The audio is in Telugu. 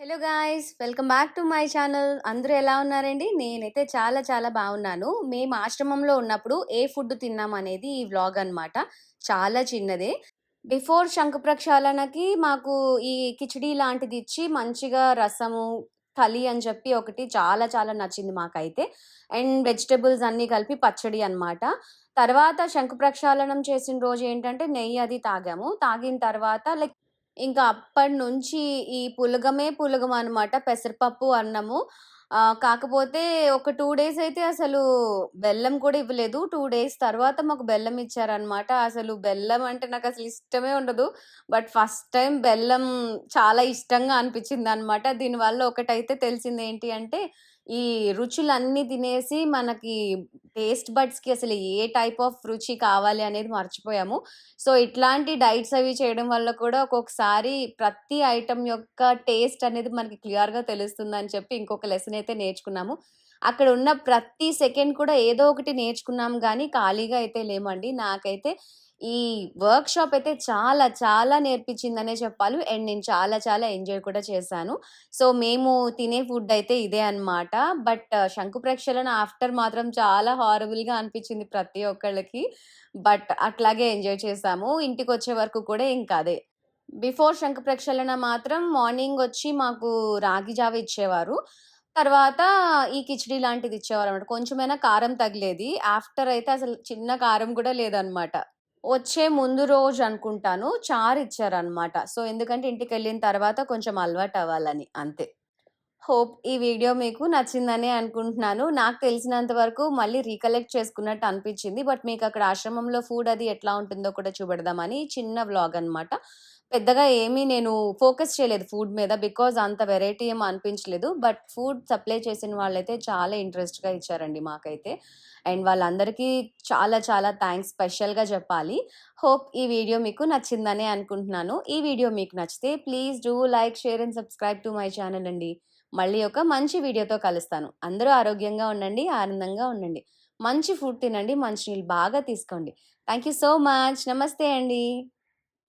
Hello guys welcome back to my channel అందరూ ఎలా ఉన్నారండి? నేనైతే చాలా చాలా బాగున్నాను. మేము ఆశ్రమంలో ఉన్నప్పుడు ఏ ఫుడ్ తిన్నాం అనేది ఈ వ్లాగ్ అన్నమాట. చాలా చిన్నదే. బిఫోర్ శంఖ ప్రక్షాళనకి మాకు ఈ కిచిడి లాంటిది ఇచ్చి మంచిగా రసము కలి అని చెప్పి ఒకటి చాలా చాలా నచ్చింది మాకైతే. అండ్ వెజిటబుల్స్ అన్నీ కలిపి పచ్చడి అన్నమాట. తర్వాత శంఖ ప్రక్షాళనం చేసిన రోజు ఏంటంటే నెయ్యి అది తాగాము. తాగిన తర్వాత లైక్ ఇంకా అప్పటి నుంచి ఈ పులగమే పులగం అనమాట పెసరపప్పు అన్నము. కాకపోతే ఒక టూ డేస్ అయితే అసలు బెల్లం కూడా ఇవ్వలేదు. టూ డేస్ తర్వాత మాకు బెల్లం ఇచ్చారనమాట అసలు బెల్లం అంటే నాకు అసలు ఇష్టమే ఉండదు. బట్ ఫస్ట్ టైం బెల్లం చాలా ఇష్టంగా అనిపించింది అనమాట దీనివల్ల ఒకటైతే తెలిసింది ఏంటి అంటే ఈ రుచులన్నీ తినేసి మనకి టేస్ట్ బడ్స్కి అసలు ఏ టైప్ ఆఫ్ రుచి కావాలి అనేది మర్చిపోయాము. సో ఇట్లాంటి డైట్స్ అవి చేయడం వల్ల కూడా ఒక్కొక్కసారి ప్రతి ఐటమ్ యొక్క టేస్ట్ అనేది మనకి క్లియర్గా తెలుస్తుందని చెప్పి ఇంకొక లెసన్ అయితే నేర్చుకున్నాము. అక్కడ ఉన్న ప్రతి సెకండ్ కూడా ఏదో ఒకటి నేర్చుకున్నాం కానీ ఖాళీగా అయితే లేమండి. నాకైతే ఈ వర్క్ షాప్ అయితే చాలా చాలా నేర్పించిందనే చెప్పాలి. అండ్ నేను చాలా చాలా ఎంజాయ్ కూడా చేశాను. సో మేము తినే ఫుడ్ అయితే ఇదే అన్నమాట. బట్ శంకు ప్రక్షాళన ఆఫ్టర్ మాత్రం చాలా హారబుల్గా అనిపించింది ప్రతి ఒక్కళ్ళకి. బట్ అట్లాగే ఎంజాయ్ చేసాము ఇంటికి వచ్చే వరకు కూడా ఇంకా అదే. బిఫోర్ శంఖ ప్రక్షాళన మాత్రం మార్నింగ్ వచ్చి మాకు రాగి జావ ఇచ్చేవారు. తర్వాత ఈ కిచిడి లాంటిది ఇచ్చేవారు అనమాట కొంచెమైనా కారం తగిలేది. ఆఫ్టర్ అయితే అసలు చిన్న కారం కూడా లేదనమాట. వచ్చే ముందు రోజు అనుకుంటాను చారు ఇచ్చారనమాట. సో ఎందుకంటే ఇంటికి వెళ్ళిన తర్వాత కొంచెం అలవాటు అవ్వాలని అంతే. హోప్ ఈ వీడియో మీకు నచ్చిందని అనుకుంటున్నాను. నాకు తెలిసినంత వరకు మళ్ళీ రీకలెక్ట్ చేసుకున్నట్టు అనిపించింది. బట్ మీకు అక్కడ ఆశ్రమంలో ఫుడ్ అది ఎట్లా ఉంటుందో కూడా చూపెడదామని చిన్న వ్లాగ్ అనమాట పెద్దగా ఏమీ నేను ఫోకస్ చేయలేదు ఫుడ్ మీద బికాజ్ అంత వెరైటీ ఏం అనిపించలేదు. బట్ ఫుడ్ సప్లై చేసిన వాళ్ళైతే చాలా ఇంట్రెస్ట్గా ఇచ్చారండి మాకైతే. అండ్ వాళ్ళందరికీ చాలా చాలా థ్యాంక్స్ స్పెషల్గా చెప్పాలి. హోప్ ఈ వీడియో మీకు నచ్చిందనే అనుకుంటున్నాను. ఈ వీడియో మీకు నచ్చితే please do like share and subscribe to my channel అండి. మళ్ళీ ఒక మంచి వీడియోతో కలుస్తాను. అందరూ ఆరోగ్యంగా ఉండండి ఆనందంగా ఉండండి. మంచి ఫుడ్ తినండి మంచి నీళ్ళు బాగా తీసుకోండి. Thank you so much. నమస్తే అండి.